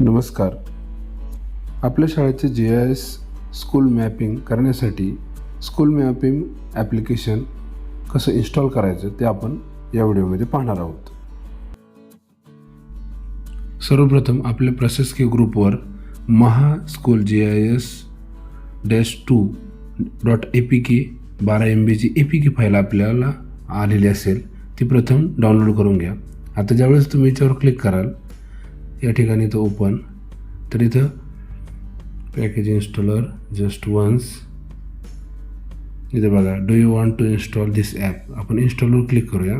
नमस्कार. आपल्या शाळेचे G I S school mapping करण्यासाठी स्कूल मॅपिंग ॲप्लिकेशन कसं इन्स्टॉल करायचं ते आपण या व्हिडिओमध्ये पाहणार आहोत. सर्वप्रथम आपल्या प्रशासकीय ग्रुपवर Maha school G I S dash two dot A P K बारा एम बीची ए पी के फाईल आपल्याला आलेली असेल ती प्रथम डाउनलोड करून घ्या. आता ज्यावेळेस तुम्ही याच्यावर क्लिक कराल या ठिकाणी तो ओपन तर इथं पॅकेज इन्स्टॉलर जस्ट वन्स इथं बघा do you want to install this app आपण इन्स्टॉलवर क्लिक करूया.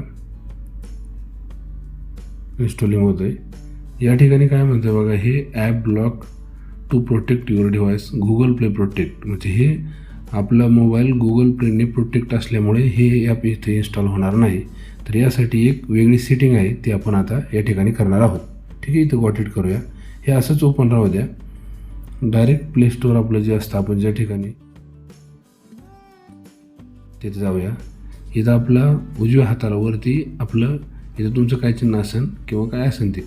इन्स्टॉलिंग होतं आहे या ठिकाणी काय म्हणतं बघा हे app block to protect your device Google Play Protect म्हणजे हे आपला मोबाईल गुगल प्लेने प्रोटेक्ट असल्यामुळे हे ॲप इथे इन्स्टॉल होणार नाही. तर यासाठी एक वेगळी सेटिंग आहे ती आपण आता या ठिकाणी करणार आहोत. ठीक आहे इथं गॉट इट करूया. हे असंच ओपन राहू द्या. डायरेक्ट प्ले स्टोअर आपलं जे असतं आपण ज्या ठिकाणी तिथे जाऊया. इथं आपला उजव्या हाताला वरती आपलं इथं तुमचं काय चिन्ह असेल किंवा काय असेल ते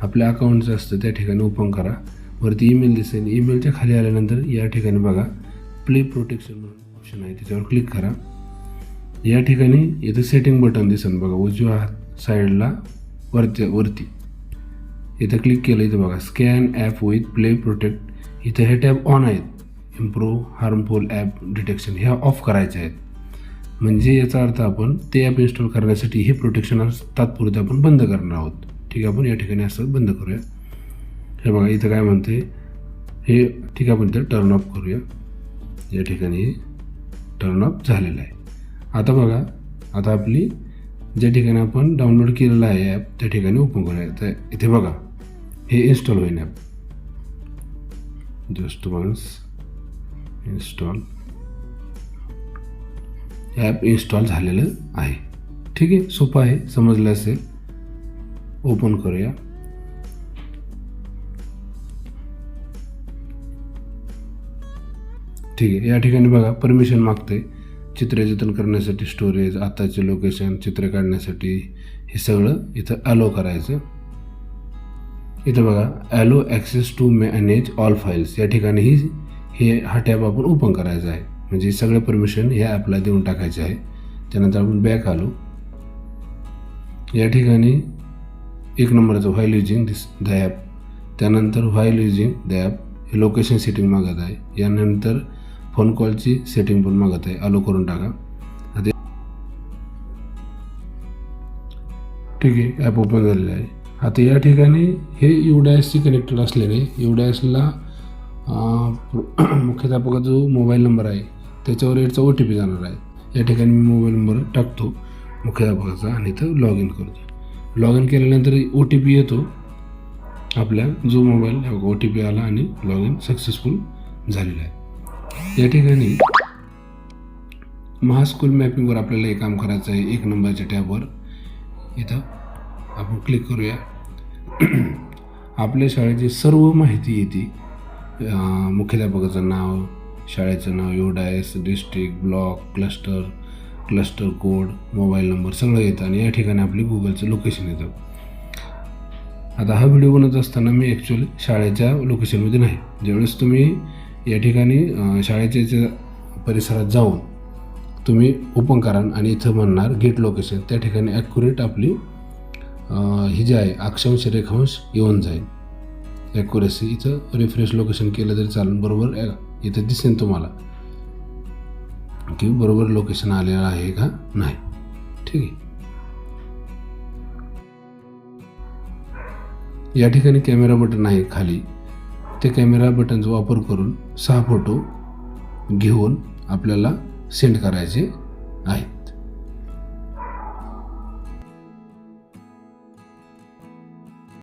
आपल्या अकाउंटचं असतं त्या ठिकाणी ओपन करा. वरती ईमेल दिसेल. ईमेलच्या खाली आल्यानंतर या ठिकाणी बघा. प्ले प्रोटेक्शन म्हणून ऑप्शन आहे. त्याच्यावर क्लिक करा. या ठिकाणी इथं सेटिंग बटन दिसेल बघा. उजव्या हात साईडला वरती वरती. इथं क्लिक केलं इथं बघा scan app with Play Protect इथं हे टॅब ऑन आहेत. इम्प्रूव्ह हार्मफुल ॲप डिटेक्शन ह्या ऑफ करायचे आहेत. म्हणजे याचा अर्थ आपण ते ॲप इन्स्टॉल करण्यासाठी हे प्रोटेक्शन तात्पुरते आपण बंद करणार आहोत. ठीक आहे आपण या ठिकाणी असं बंद करूया. हे बघा इथं काय म्हणते हे ठीक आहे आपण इथं टर्न ऑफ करूया. या ठिकाणी टर्न ऑफ झालेलं आहे. आता बघा आता आपली ज्या ठिकाणी आपण डाउनलोड केलेलं आहे ॲप त्या ठिकाणी ओपन करायचं आहे. इथे बघा हे इन्स्टॉल होईल app just once install app install झालेलं आहे. ठीक आहे सोपं आहे समजलं असेल. ओपन करूया. ठीक आहे या ठिकाणी बघा परमिशन मागते चित्रे जतन करण्यासाठी स्टोरेज आताचे लोकेशन चित्र काढण्यासाठी हे सगळं इथं ॲलो करायचं. इथं बघा allow access to manage all files या ठिकाणीही हे हा टॅब आपण ओपन करायचा आहे. म्हणजे सगळे परमिशन ह्या ॲपला देऊन टाकायचे आहे. त्यानंतर आपण बॅक आलो. या ठिकाणी एक नंबरचं while using this the app त्यानंतर व्हाईल युजिंग द ॲप हे लोकेशन सेटिंग मागत आहे. यानंतर फोन कॉलची सेटिंग पण मागत आहे. आलो करून टाका. आता ठीक आहे ॲप ओपन झालेलं आहे. आता या ठिकाणी हे यू युडायसशी कनेक्टेड असल्याने यू युडायसला मुख्याध्यापकाचा जो मोबाईल नंबर आहे त्याच्यावर याचा ओ टी पी जाणार आहे. या ठिकाणी मी मोबाईल नंबर टाकतो मुख्याध्यापकाचा आणि इथं लॉग इन करतो. लॉग इन केल्यानंतर ओ टी पी येतो. आपल्या जो मोबाईल ओ टी पी आला आणि लॉग इन सक्सेसफुल झालेला आहे. या ठिकाणी महास्कूल मॅपिंगवर आपल्याला हे काम करायचं आहे एक नंबरच्या टॅबवर. इथं आपण क्लिक करूया. आपल्या शाळेची सर्व माहिती येते. मुख्याध्यापकाचं नाव शाळेचं नाव UDISE district block cluster cluster code mobile number सगळं येतं आणि या ठिकाणी आपली गुगलचं लोकेशन येतं. आता हा व्हिडिओ बनवत असताना मी ॲक्च्युअली शाळेच्या लोकेशनमध्ये नाही. ज्यावेळेस तुम्ही या ठिकाणी शाळेच्या याच्या परिसरात जाऊन तुम्ही ओपन कराल आणि इथं म्हणणार गेट लोकेशन त्या ठिकाणी ॲक्युरेट आपली ही जी आहे अक्षांश रेखांश येऊन जाईल. ॲक्युरेसी इथं रिफ्रेश लोकेशन केलं तरी चालेल. बरोबर इथं दिसेल तुम्हाला. की बरोबर लोकेशन आलेलं आहे का नाही. ठीक आहे. या ठिकाणी कॅमेरा बटन आहे खाली. ते कॅमेरा बटनचा वापर करून सहा फोटो घेऊन आपल्याला सेंड करायचे आहे.